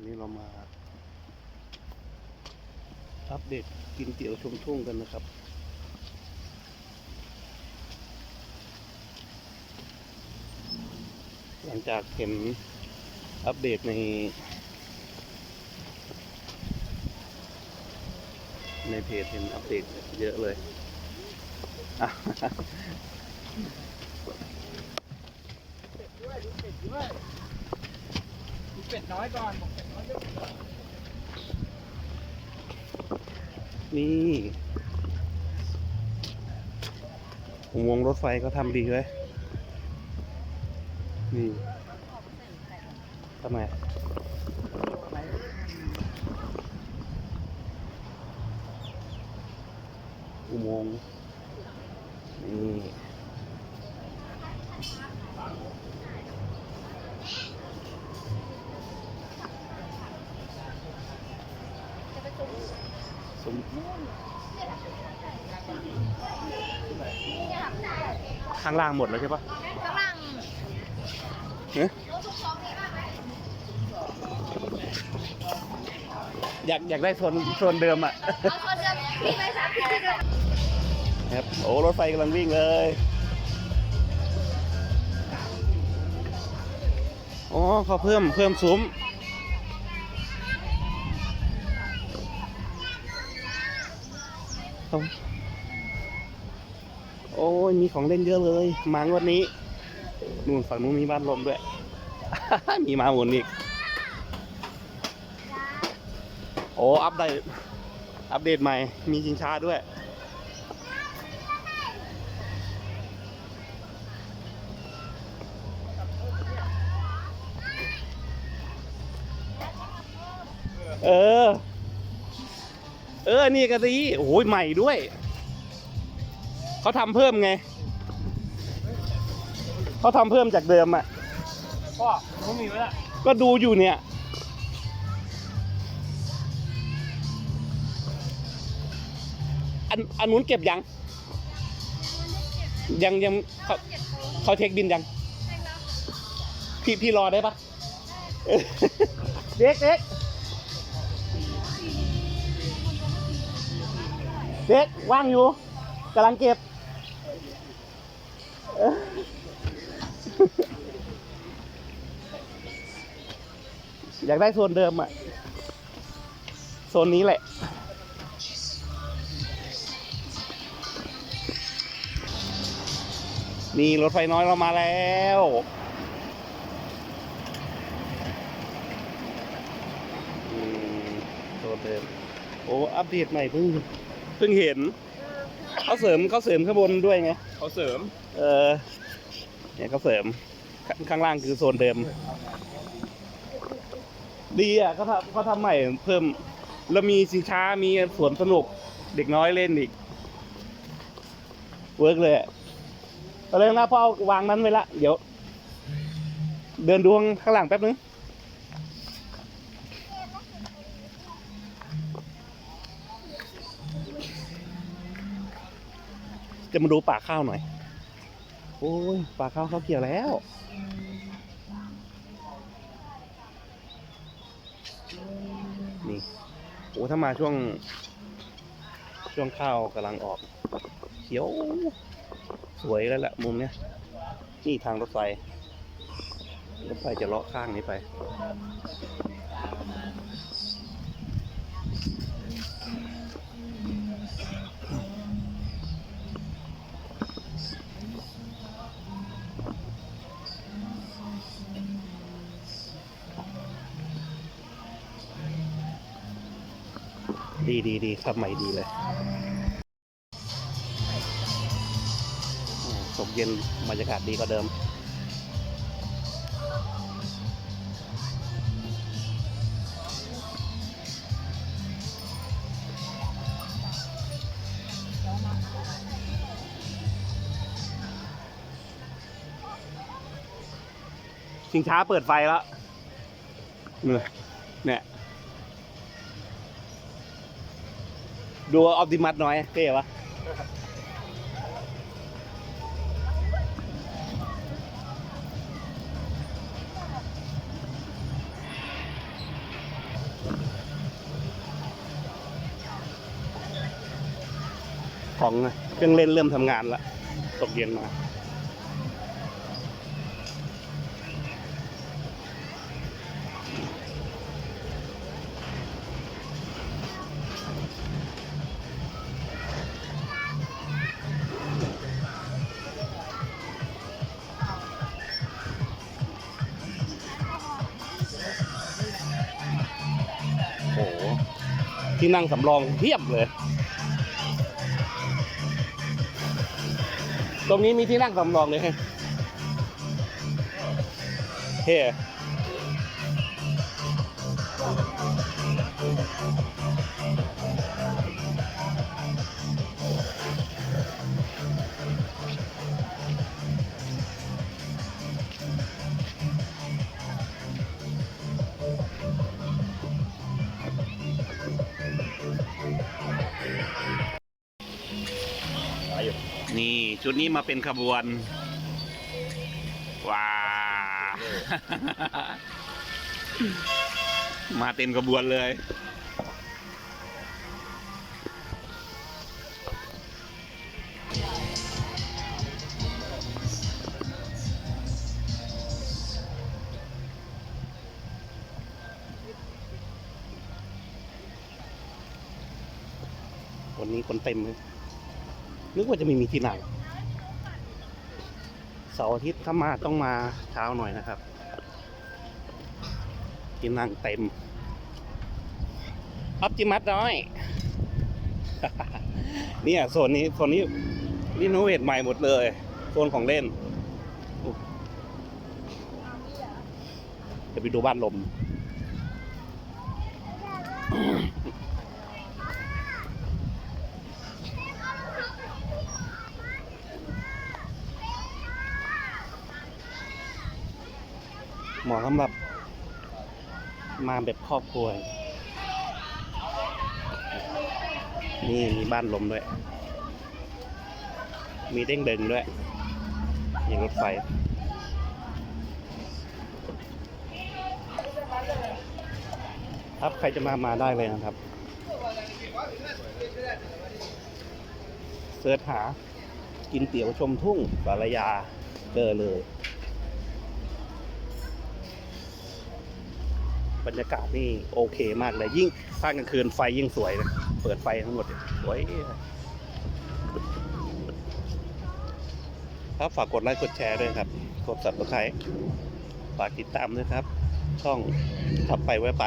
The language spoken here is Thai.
วันนี้เรามา อัปเดตกินเตี๋ยวชมทุ่งกันนะครับ หลังจากเห็นอัปเดตใน ในเพจเห็นอัปเดตเยอะเลยอะเป็ดน้อยก่อนบอก เป็ดน้อยเยอะนี่อุโมงรถไฟก็ทำดีเลย นี่ทำไมอุโมงค์นี่ สมข้างล่างหมดแล้วใช่ปะข้างล่างเอ๊ะรถทุกท้องนี่มากไหมอยากอยากได้โซนโซนเดิมอะเอาคนเดิมพี่ไปสามสิบด้วยครับโอ้รถไฟกำลังวิ่งเลยอ๋อเขาเพิ่มเพิ่มซุ้ม เขาโอ้ยมีของเล่นเยอะเลย มางวันนี้นู่นฝั่งนู้นมีบ้านลมด้วย มีมาหมุนอีก โอ้ อัปเดต อัปเดตใหม่ มีชิงช้าด้วย เออ เออ นี่ก็ดีโอ้ยใหม่ด้วย เขาทำเพิ่มไง เขาทำเพิ่มจากเดิมอะ พ่อเขามีไว้ละก็ดูอยู่เนี่ย อันอันนู้นเก็บยัง ยังยังเขาเขาเช็คบินยัง พี่พี่รอได้ปะเออเด็กเด็ก เด็กว่างอยู่กำลังเก็บอยากได้โซนเดิมอะโซนนี้แหละ นี่รถไฟน้อยเรามาแล้วอืมตัวเดิมโอ้ อัปเดตใหม่เพิ่ง เพิ่งเห็นเขาเสริมเขาเสริมข้างบนด้วยไงเขาเสริม เออเนี่ยเขาเสริมข้างข้างล่างคือโซนเดิม ดีอะเขาทำเขาทำใหม่เพิ่ม แล้วมีสินค้ามีสวนสนุกเด็กน้อยเล่นอีก เวิร์กเลยอะตอนแรกนะพ่อเอาวางนั้นไว้ละ เดี๋ยว เดินดูข้างหลังแป๊บนึง จะมาดูป่าข้าวหน่อย โอ้ยป่าข้าวเขาเกี่ยวแล้ว นี่โอ้ถ้ามาช่วง ช่วงข้าวกำลังออก เขียว สวยแล้วแหละมุมเนี้ย นี่ทางรถไฟ รถไฟจะเลาะข้างนี้ไป ดีดีดีทำใหม่ดีเลยตกเย็นบรรยากาศดีกว่าเดิม ชิงช้าเปิดไฟแล้วเหนี่ยเนี่ย ดูออปติมัสน้อยเท่ปะของเครื่องเล่นเริ่มทำงานละตกเย็นมา ที่นั่งสำรองเพียบเลย ตรงนี้มีที่นั่งสำรองเลยเฮ้ นี่ชุดนี้มาเป็นขบวน ว้า มาเต็มขบวนเลย วันนี้คนเต็มเลย นึกว่าจะไม่มีที่นั่งเสาร์อาทิตย์ถ้ามาต้องมาเช้าหน่อยนะครับ ที่นั่งเต็ม ออปติมัสน้อย เนี่ยโซนนี้โซนนี้รีโนเวทใหม่หมดเลยโซนของเล่นจะไปดูบ้านลม เหมาะสำหรับมาแบบครอบครัว นี่มีบ้านลมด้วย มีเด้งเดิงด้วยอย่างรถไฟครับใครจะมามาได้เลยนะครับเสิร์ชหากินเตี๋ยวชมทุ่งสารยาเจอเลย บรรยากาศนี่โอเคมากเลยยิ่งภาคกลางคืนไฟยิ่งสวยนะเปิดไฟทั้งหมดสวยครับฝากกดไลค์กดแชร์ด้วยครับกด subscribe ฝากติดตามด้วยครับ ช่องขับไปแวะไป